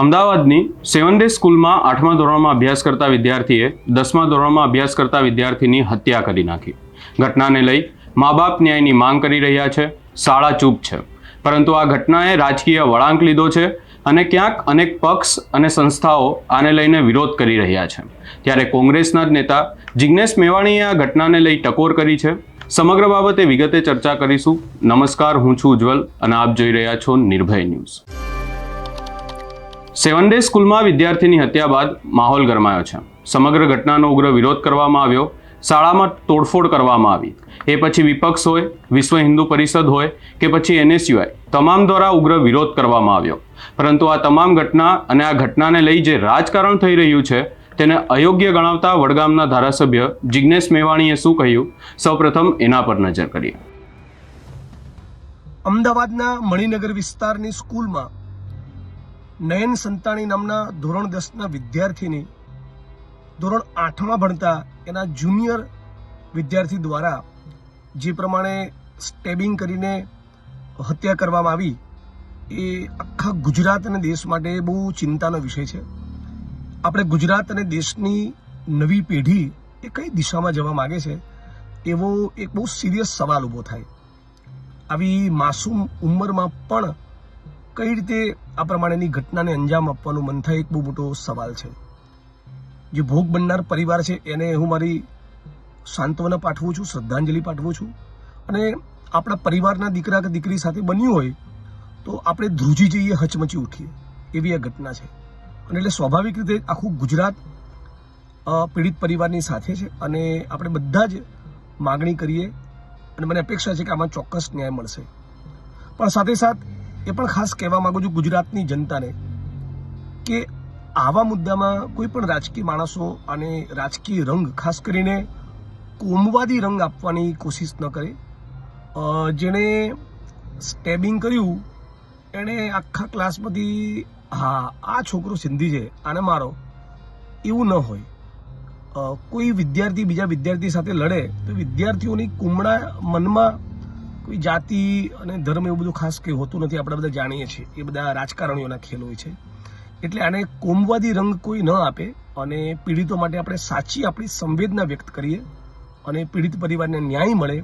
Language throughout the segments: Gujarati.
અમદાવાદની સેવન ડે સ્કૂલમાં આઠમા ધોરણમાં અભ્યાસ કરતા વિદ્યાર્થીએ દસમા ધોરણમાં અભ્યાસ કરતા વિદ્યાર્થીની હત્યા કરી નાખી. ઘટનાને લઈ મા બાપ ન્યાયની માંગ કરી રહ્યા છે. શાળા ચૂપ છે. પરંતુ આ ઘટનાએ રાજકીય વળાંક લીધો છે અને ક્યાંક અનેક પક્ષ અને સંસ્થાઓ આને લઈને વિરોધ કરી રહ્યા છે. ત્યારે કોંગ્રેસના જ નેતા જિજ્ઞેશ મેવાણીએ આ ઘટનાને લઈ ટકોર કરી છે. સમગ્ર બાબતે વિગતે ચર્ચા કરીશું. નમસ્કાર, હું છું ઉજ્જવલ અને આપ જોઈ રહ્યા છો નિર્ભય ન્યૂઝ. સેવન ડે સ્કૂલમાં વિદ્યાર્થીની હત્યા બાદ માહોલ ગરમાયો છે. સમગ્ર ઘટનાનો ઉગ્ર વિરોધ કરવામાં આવ્યો. શાળામાં તોડફોડ કરવામાં આવી. એ પછી વિપક્ષ હોય, વિશ્વ હિન્દુ પરિષદ હોય કે પછી એનએસયુઆઈ તમામ દ્વારા ઉગ્ર વિરોધ કરવામાં આવ્યો. પરંતુ આ તમામ ઘટના અને આ ઘટનાને લઈ જે રાજકારણ થઈ રહ્યું છે, તેને અયોગ્ય ગણાવતા વડગામના ધારાસભ્ય જિજ્ઞેશ મેવાણીએ શું કહ્યું? સૌપ્રથમ એના પર નજર કરીએ. અમદાવાદના મણિનગર વિસ્તારની સ્કૂલમાં નયન સંતાણી નામના ધોરણ દસના વિદ્યાર્થીની ધોરણ આઠમાં ભણતા એના જુનિયર વિદ્યાર્થી દ્વારા જે પ્રમાણે સ્ટેબિંગ કરીને હત્યા કરવામાં આવી, એ આખા ગુજરાત અને દેશ માટે બહુ ચિંતાનો વિષય છે. આપણે ગુજરાત અને દેશની નવી પેઢી એ કઈ દિશામાં જવા માગે છે, એવો એક બહુ સિરિયસ સવાલ ઊભો થાય. આવી માસૂમ ઉંમરમાં પણ કઈ રીતે આ પ્રમાણેની ઘટનાને અંજામ આપવાનું મન થાય એક બહુ મોટો સવાલ છે. જે ભોગ બનનાર પરિવાર છે, એને હું મારી સાંત્વના પાઠવું છું, શ્રદ્ધાંજલિ પાઠવું છું. અને આપણા પરિવારના દીકરા કે દીકરી સાથે બન્યું હોય, તો આપણે ધ્રુજી જઈએ, હચમચી ઉઠીએ. એવી આ ઘટના છે. અને એટલે સ્વાભાવિક રીતે આખું ગુજરાત પીડિત પરિવારની સાથે છે અને આપણે બધા જ માગણી કરીએ અને મને અપેક્ષા છે કે આમાં ચોક્કસ ન્યાય મળશે. પણ સાથે સાથ એ પણ ખાસ કહેવા માંગુ છું ગુજરાતની જનતાને કે આવા મુદ્દામાં કોઈ પણ રાજકીય માણસો અને રાજકીય રંગ, ખાસ કરીને કોમવાદી રંગ આપવાની કોશિશ ન કરે. જેણે સ્ટેબિંગ કર્યું, એણે આખા ક્લાસમાંથી હા, આ છોકરો સિંધી છે, આને મારો. એવું ન હોય. કોઈ વિદ્યાર્થી બીજા વિદ્યાર્થી સાથે લડે, તો વિદ્યાર્થીઓની કુમળા મનમાં કોઈ જાતિ અને ધર્મ એવું બધું ખાસ કંઈ હોતું નથી, આપણે બધા જાણીએ છીએ. એ બધા રાજકારણીઓના ખેલ હોય છે. એટલે આને કોમવાદી રંગ કોઈ ન આપે અને પીડિતો માટે આપણે સાચી આપણી સંવેદના વ્યક્ત કરીએ અને પીડિત પરિવારને ન્યાય મળે.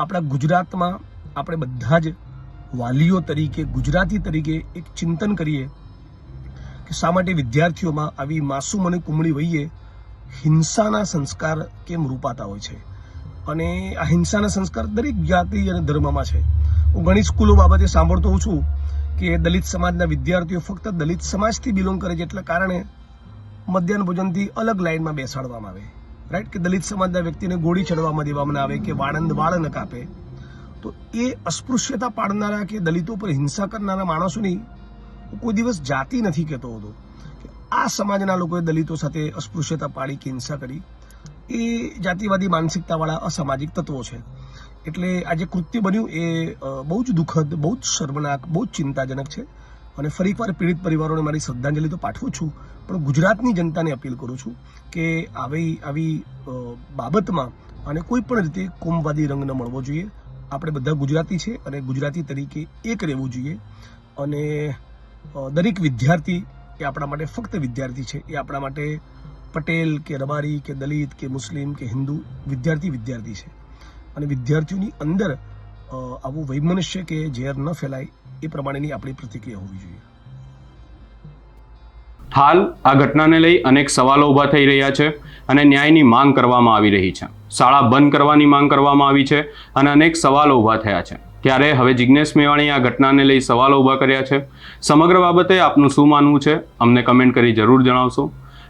આપણા ગુજરાતમાં આપણે બધા જ વાલીઓ તરીકે, ગુજરાતી તરીકે એક ચિંતન કરીએ કે શા માટે વિદ્યાર્થીઓમાં આવી માસૂમ અને કુમળી વહીએ હિંસાના સંસ્કાર કેમ રૂપાતા હોય છે? અને આ હિંસાના સંસ્કાર દરેક જાતિ અને ધર્મમાં છે. હું ઘણી સ્કૂલો બાબતે સાંભળતો હોઉં છું કે દલિત સમાજના વિદ્યાર્થીઓ ફક્ત દલિત સમાજથી બિલોંગ કરે છે એટલા કારણે મધ્યાહન ભોજનથી અલગ લાઇનમાં બેસાડવામાં આવે. રાઈટ કે દલિત સમાજના વ્યક્તિને ગોળી ચડવામાં દેવામાં આવે કે વાળંદ વાળ ન કાપે. તો એ અસ્પૃશ્યતા પાડનારા કે દલિતો પર હિંસા કરનારા માણસોની હું કોઈ દિવસ જાતિ નથી કહેતો હતો. કે આ સમાજના લોકોએ દલિતો સાથે અસ્પૃશ્યતા પાડી કે હિંસા કરી. એ જાતિવાદી માનસિકતાવાળા અસામાજિક તત્વો છે. એટલે આ જે કૃત્ય બન્યું એ બહુ જ દુઃખદ, બહુ જ શર્મનાક, બહુ જ ચિંતાજનક છે. અને ફરી એકવાર પીડિત પરિવારોને મારી શ્રદ્ધાંજલિ તો પાઠવું છું, પણ ગુજરાતની જનતાને અપીલ કરું છું કે આવી આવી બાબતમાં અને કોઈ પણ રીતે કોમવાદી રંગ ન મળવો જોઈએ. આપણે બધા ગુજરાતી છે અને ગુજરાતી તરીકે એક રહેવું જોઈએ. અને દરેક વિદ્યાર્થી એ આપણા માટે ફક્ત વિદ્યાર્થી છે. એ આપણા માટે પટેલ કે રબારી કે દલિત કે મુસ્લિમ કે હિન્દુ વિદ્યાર્થી વિદ્યાર્થી છે. અને વિદ્યાર્થીઓની અંદર આવું વૈમનુષ્ય કે ઝેર ન ફેલાય એ પ્રમાણેની આપણી પ્રતિક્રિયા હોવી જોઈએ. હાલ આ ઘટનાને લઈ અનેક સવાલો ઊભા થઈ રહ્યા છે અને ન્યાયની માંગ કરવામાં આવી રહી છે. શાળા બંધ કરવાની માંગ કરવામાં આવી છે અને અનેક સવાલો ઊભા થયા છે. ત્યારે હવે જિજ્ઞેશ મેવાણીએ આ ઘટનાને લઈ સવાલો ઊભા કર્યા છે. સમગ્ર બાબતે આપનું શું માનવું છે? અમને કમેન્ટ કરી જરૂર જણાવશો.